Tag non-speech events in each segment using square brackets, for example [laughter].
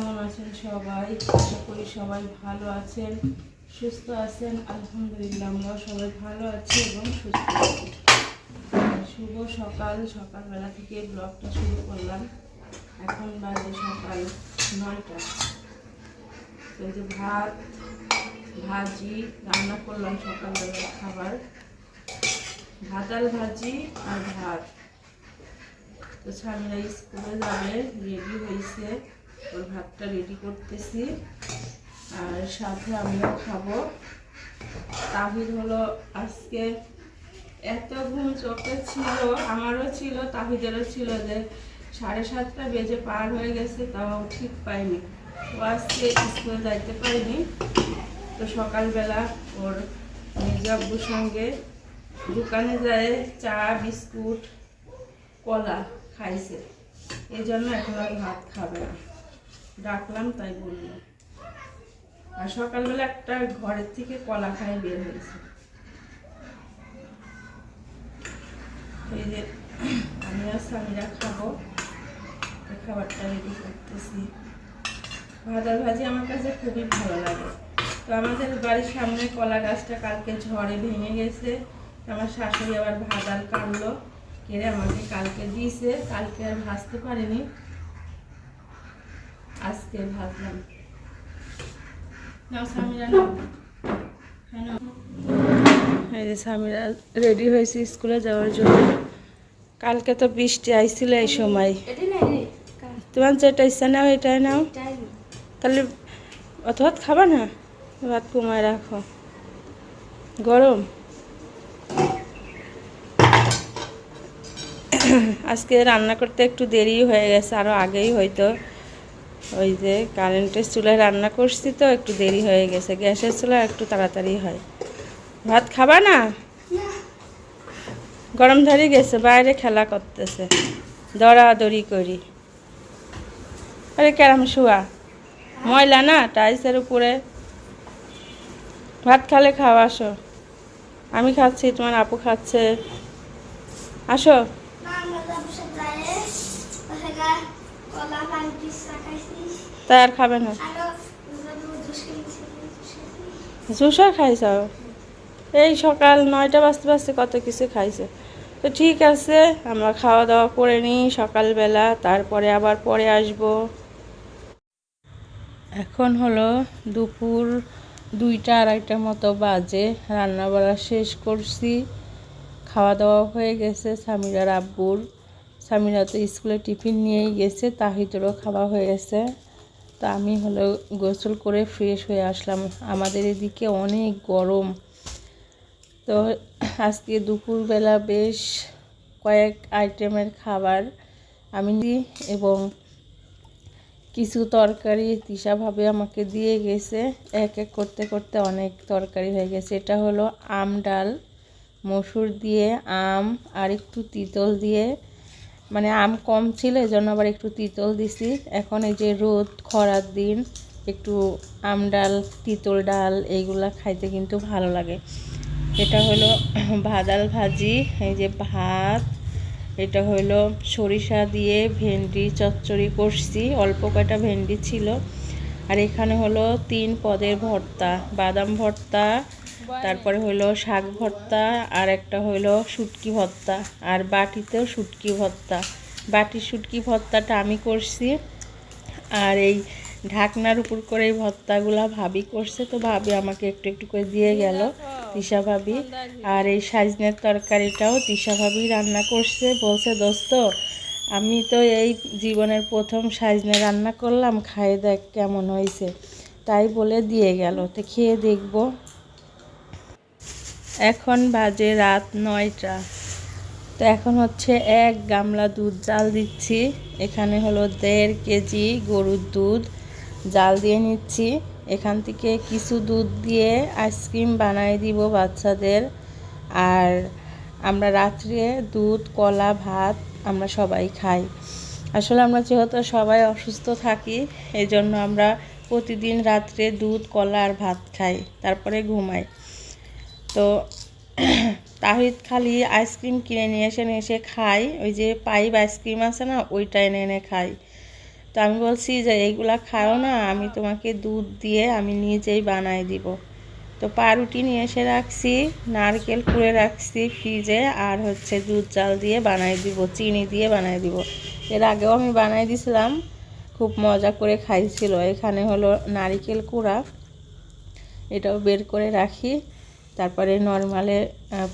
কেমন আছেন সবাই? আশা করি সবাই ভালো আছেন, সুস্থ আছেন। আলহামদুলিল্লাহ, আমরাও সবাই ভালো আছি এবং সুস্থ শুভ সকাল। সকালবেলা থেকে ব্লগটা শুরু করলাম। এখন বাজে সকাল নয়টা। তো যে ভাত, ভাজি, রান্না করলাম সকালবেলা খাবার। ভাতাল ভাজি আর ভাত। তো স্বামীরা স্কুলে যাবে রেডি হয়েছে। ওর ভাতটা রেডি করতেছি। আর সাথে আমিও খাব। তাহির হলো আজকে এত ঘুম চোখে ছিল, আমারও ছিল, তাহিদেরও ছিল যে সাড়ে সাতটা বেজে পার হয়ে গেছে, তাও ঠিক পাইনি। ও আজকে স্কুলে যাইতে পারিনি। তো সকালবেলা ওর মির্জাব্বুর সঙ্গে দোকানে যায়, চা, বিস্কুট, কলা খাইছে। এই জন্য এখন আর ভাত খাবে না। ডাকলাম তাই বলল। আর সকালবেলা একটা ঘরের থেকে কলা খাই বের হয়েছে। এই যে আমি আর স্বামীরা খাব খাবারটা রেডি করতেছি। ভাজার ভাজি আমার কাছে খুবই ভালো লাগে। তো আমাদের বাড়ির সামনে কলা গাছটা কালকে ঝড়ে ভেঙে গেছে। আমার শাশুড়ি আবার ভাজাল কাটলো। কেড়ে আমাকে কালকে দিয়েছে, কালকে আর ভাজতে পারিনি। আজকে ভাজলাম স্বামীরা নাও। হ্যাঁ নাও। এই যে স্বামীরা রেডি হয়েছে স্কুলে যাওয়ার জন্য। কালকে তো বৃষ্টি আইছিল এই সময়। তোমার যেটা ইচ্ছা নাও এটাই নাও। তাহলে অত ভাত খাবা না? ভাত কমায় রাখো। গরম? আজকে রান্না করতে একটু দেরি হয়ে গেছে আরও আগেই হয়তো। ওই যে কারেন্টের চুলায় রান্না করছি তো একটু দেরি হয়ে গেছে। গ্যাসের চুলা একটু তাড়াতাড়ি হয়। ভাত খাবা না? গরম ধরে গেছে বাইরে খেলা করতেছে। দৌড়াদৌড়ি করি। আরে কেরাম শুয়া। ময়লা না টাইসের উপরে। ভাত খালে খাওয়া আসো। আমি খাচ্ছি তোমার আপু খাচ্ছে। আসো না আমরা যাব সব যায় ওখানে কলা পানি পিস রাখাইছিস তাই আর খাবে না? জুসও খাইছ? এই সকাল নয়টা বাজতে বাজতে কত কিছু খাইছে। তো ঠিক আছে, আমরা খাওয়া দাওয়া করে নিই সকালবেলা, তারপরে আবার পরে আসব। এখন হলো দুপুর দুইটা আড়াইটার মতো বাজে রান্না বাড়া শেষ করছি। খাওয়া দাওয়া হয়ে গেছে স্বামীরা আব্বুর। স্বামীরা তো স্কুলে টিফিন নিয়েই গেছে, তাহিদেরও খাওয়া হয়ে গেছে। তা আমি হলো গোসল করে ফ্রেশ হয়ে আসলাম। আমাদের এদিকে অনেক গরম। তো আজকে দুপুরবেলা বেশ কয়েক আইটেমের খাবার আমি এবং কিছু তরকারি তিসাভাবে আমাকে দিয়ে গেছে। এক এক করতে করতে অনেক তরকারি হয়ে গেছে। এটা হলো আম ডাল, মসুর দিয়ে আম, আর একটু তিতল দিয়ে মানে আম কম ছিল এই জন্য আবার একটু তিতল দিছি। এখন এই যে রোদ, খরার দিন, একটু আম ডাল, তিতল ডাল এইগুলা খাইতে কিন্তু ভালো লাগে। এটা হলো [clears throat] ভাদাল ভাজি, এই যে ভাত। এটা হলো সরিষা দিয়ে ভেন্ডি চচ্চড়ি করছি, অল্প কয়টা ভেন্ডি ছিল। আর এখানে হলো তিন পদের ভর্তা, বাদাম ভর্তা তারপরে হলো শাক ভর্তা, আর একটা হলো শুটকি ভর্তা, আর বাটিতেও শুটকি ভর্তা। বাটির শুটকি ভর্তাটা আমি করছি, আর এই ঢাকনার উপর করে এই ভর্তাগুলা ভাবি করছে, তো ভাবি আমাকে একটু একটু করে দিয়ে গেল তিশা ভাবি। আর এই সাজনের তরকারিটাও তিশা ভাবি রান্না করছে, বলছে, দোস্ত, আমি তো এই জীবনের প্রথম সাজনে রান্না করলাম খাই দেখ কেমন হয়েছে। তাই বলে দিয়ে গেল। তো খেয়ে দেখব। এখন বাজে রাত নয়টা। তো এখন হচ্ছে এক গামলা দুধ জাল দিচ্ছি। এখানে হলো দেড় কেজি গরুর দুধ জাল দিয়ে নিচ্ছি। এখান থেকে কিছু দুধ দিয়ে আইসক্রিম বানাই দিব বাচ্চাদের। আর আমরা রাত্রে দুধ, কলা, ভাত আমরা সবাই খাই। আসলে আমরা যেহেতু সবাই অসুস্থ থাকি এই জন্য আমরা প্রতিদিন রাত্রে দুধ, কলা আর ভাত খাই। তারপরে ঘুমাই। তো [clears throat] তাহিদ খালি আইসক্রিম কিনে নিয়ে এসে নিয়ে এসে খাই ওই যে পাইপ আইসক্রিম আছে না, ওইটা এনে এনে খাই তো আমি বলছি যে, এইগুলা খাও না, আমি তোমাকে দুধ দিয়ে আমি নিজেই বানাই দিব। তো পাউরুটি নিয়ে এসে রাখছি, নারকেল কুড়ে রাখছি ফ্রিজে, আর হচ্ছে দুধ চাল দিয়ে বানাই দিব, চিনি দিয়ে বানাই দিব। এর আগেও আমি বানাই দিছিলাম, খুব মজা করে খাইছিল। এখানে হলো নারিকেল কুড়া, এটাও বের করে রাখি। তারপরে নর্মালে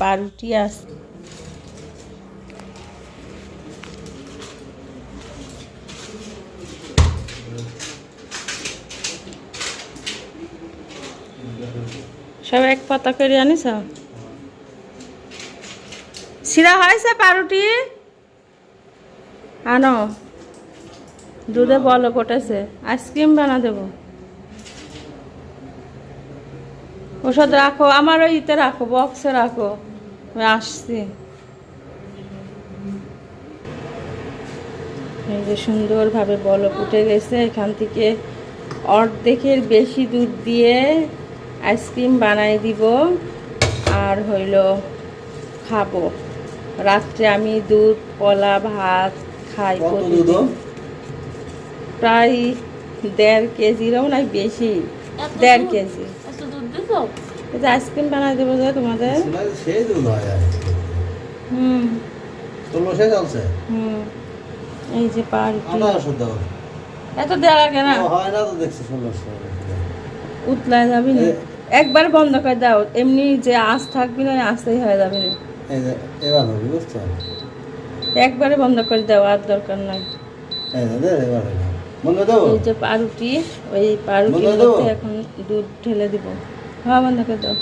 পাউরুটি আস সব এক পাতা করে আনিস? শিরা হয়েছে পাউরুটি? আনো। দুধে বলো কটেছে আইসক্রিম বানা দেবো। ওষুধ রাখো আমার ওই ইতে রাখো বক্সে রাখো। আমি আসছি। এই যে সুন্দরভাবে বলক উঠে গেছে এখান থেকে অর্ধেকের বেশি দুধ দিয়ে আইসক্রিম বানাই দিব। আর হইল খাব। রাত্রে আমি দুধ কলা ভাত খাই প্রায় দেড় কেজিরও নাই বেশি। দেড় কেজি। দিছো আইসক্রিম বানাই দেবো যে তোমাদের। সেই দুধ হয় আর হুম। সে চলছে হুম। এই যে এত দেওয়া লাগে না? হয় না তো দেখছি উতলায় যাবি না? একবার বন্ধ করে দাও। এমনি যে আঁচ থাকবি না আস্তেই হয়ে যাবে না। এবার হবে বুঝছ? একবারে বন্ধ করে দাও আর দরকার নাই। এই যে দে, এবার হবে। বন্ধ দেবো? এই যে পাউরুটি ওই পাউরুটির মধ্যে এখন দুধ ঢেলে দিব। হ্যাঁ বন্ধ করে দাও।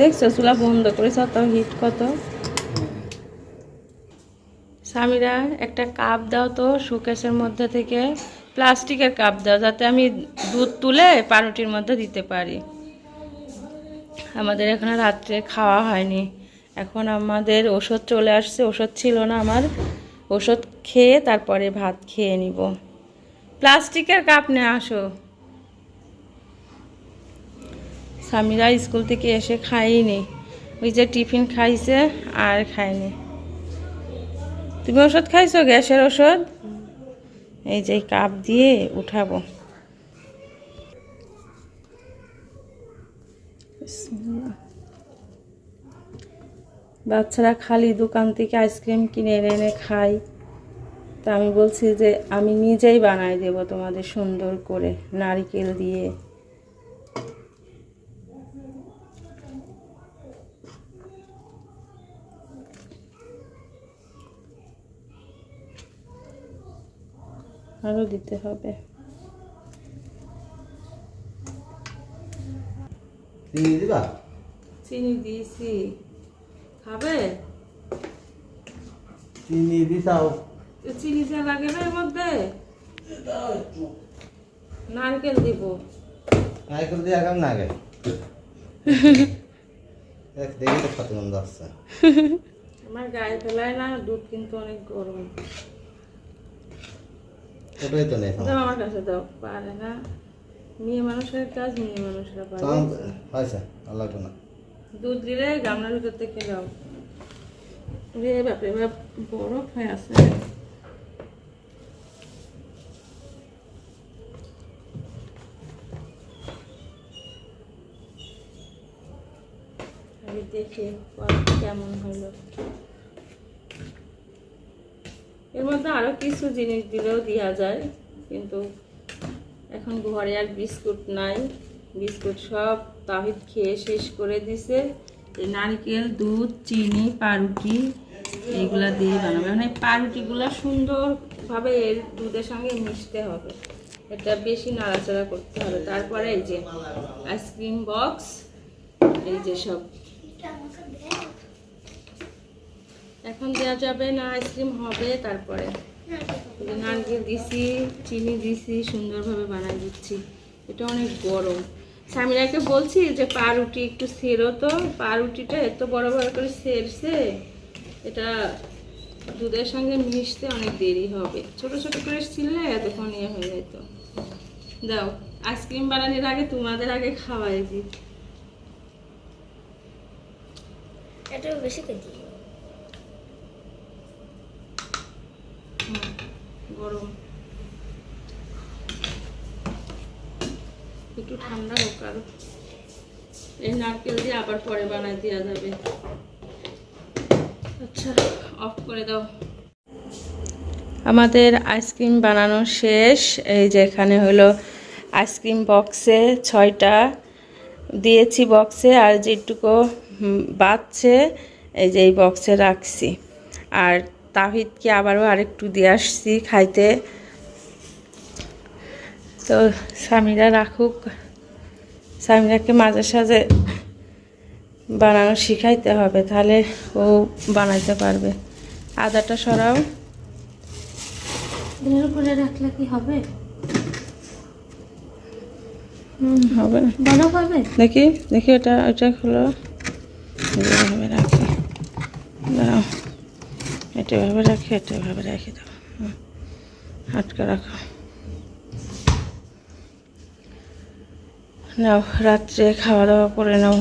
দেখছ, চুলা বন্ধ করেছ তাও হিট কত? স্বামীরা একটা কাপ দাও তো শোকেসের মধ্যে থেকে প্লাস্টিকের কাপ দাও, যাতে আমি দুধ তুলে পাউরুটির মধ্যে দিতে পারি। আমাদের এখানে রাত্রে খাওয়া হয়নি। এখন আমাদের ওষুধ চলে আসছে, ওষুধ ছিল না আমার। ওষুধ খেয়ে তারপরে ভাত খেয়ে নিব। প্লাস্টিকের কাপ নিয়ে আসো। স্বামীরা স্কুল থেকে এসে খাইনি ওই যে টিফিন খাইছে আর খায়নি। তুমি ওষুধ খাইছো? গ্যাসের ওষুধ? এই যে কাপ দিয়ে উঠাবো। বিসমিল্লাহ। বাচ্চারা খালি দোকান থেকে আইসক্রিম কিনে এনে এনে খায়। তা আমি বলছি যে আমি নিজেই বানাই দেব তোমাদের সুন্দর করে নারকেল দিয়ে। আরও দিতে হবে। চিনি দিবা? চিনি দিয়েছি। খাবে চিনি দিছাও চিনি যা লাগে না এর মধ্যে? নারকেল দিব। নাইকেল দিয়ে এখন না দেখ তো কত গন্ধ আসছে। আমার গায়ে ফেলায় না দুধ কিন্তু অনেক গরম। ওটাই তো নেই দাও আমার কাছে দাও। পারে না। মেয়ে মানুষের কাজ মেয়ে মানুষরা পারে। আর লাগবে না দুধ দিলে গামলার ভিতর থেকে দাও রে বাপরে বাপ বরফ হয়ে আছে। আমি দেখি কেমন হলো। এর মধ্যে আরও কিছু জিনিস দিলেও দেওয়া যায় কিন্তু এখন ঘরে আর বিস্কুট নাই। বিস্কুট সব তাহিদ খেয়ে শেষ করে দিছে। এই নারকেল, দুধ, চিনি, পাউরুটি, এইগুলা দিয়ে বানাবে। মানে পাউরুটিগুলো সুন্দরভাবে এর দুধের সঙ্গে মিশতে হবে। এটা বেশি নাড়াচাড়া করতে হবে। তারপরে এই যে আইসক্রিম বক্স, এই যে সব। এখন দেওয়া যাবে না আইসক্রিম, হবে তারপরে। নারকেল দিছি, চিনি দিছি, সুন্দরভাবে বানাই দিচ্ছি। এটা অনেক গরম। স্বামীরাকে বলছি যে পাউরুটি একটু সেরো তো। পাউরুটিটা এত বড় বড় করে সেরছে এটা দুধের সঙ্গে মিশতে অনেক দেরি হবে। ছোট ছোট করে ছিলে এতক্ষণ ইয়ে হয়ে যেত। দাও আইসক্রিম বানানোর আগে তোমাদের আগে খাওয়াই দিই। বেশি গরম। একটু ঠান্ডা হোক আরও। এই নারকেল দিয়ে আবার পরে বানাই দেওয়া যাবে। আচ্ছা অফ করে দাও। আমাদের আইসক্রিম বানানো শেষ। এই যে এখানে হলো আইসক্রিম বক্সে ছয়টা দিয়েছি বক্সে, আর যেটুকু বাচ্চে এই যে এই বক্সে রাখছি। আর তাহিদকে আবারও আরেকটু দিয়ে আসছি খাইতে। তো স্বামীরা রাখুক। স্বামীরাকে মাঝে সাঝে বানানো শিখাইতে হবে তাহলে ও বানাইতে পারবে। আদাটা সরাও। এর উপরে রাখলে কি হবে? হুম, হবে বড় হবে দেখি দেখি ওটা ওটা খোলো। এভাবে রাখি। দাঁড়াও। এটা এভাবে রাখি এটা এভাবে রেখে। দাও হুম, আটকে রাখো। নাও রাত্রে খাওয়া দাওয়া করে নাও।